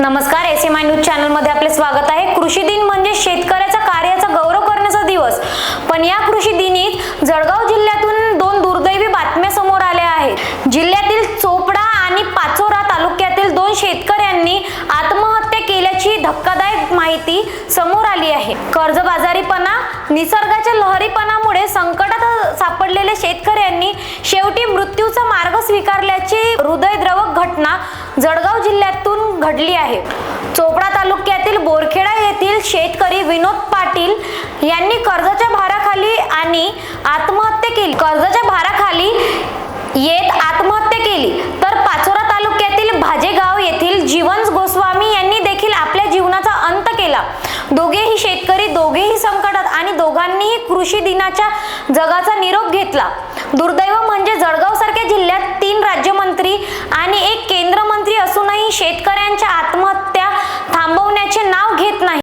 नमस्कार S M I news चॅनलमध्ये आपले स्वागत आहे. कृषी दिन म्हणजे शेतकऱ्याचा कार्याचा गौरव करण्याचा दिवस. पण या कृषी दिनीत जळगाव जिल्ह्यातून दोन दुर्दैवी बातम्या समोर आल्या आहेत. जिल्ह्यातील चोपडा आणि पाचोरा तालुक्यातील दोन शेतकऱ्यांनी आत्महत्या केल्याची धक्कादायक माहिती समोर आली आहे. कर्जबाजारीपणा निसर्गाच्या लहरीपणामुळे संकटात सापडलेल्या शेतकऱ्यांनी शेवटी मृत्यूचा मार्ग स्वीकारल्याची हृदयद्रवक घटना जळगाव जिल्ह्यात घडली आहे. चोपडा तालुक्यातील बोरखेडा येथील शेतकरी विनोद पाटील यांनी कर्जाच्या भाराखाली आणि आत्महत्या केली. कर्जाच्या भाराखाली येत आत्महत्या केली. तर पाचोरा तालुक्यातील भाजेगाव येथील जीवन गोस्वामी यांनी देखील आपल्या जीवनाचा अंत केला. दोघेही शेतकरी दोघेही संकटात आणि दोघांनीही कृषी दिनाच्या जगाचा निरोप घेतला. दुर्दैव म्हणजे जळगाव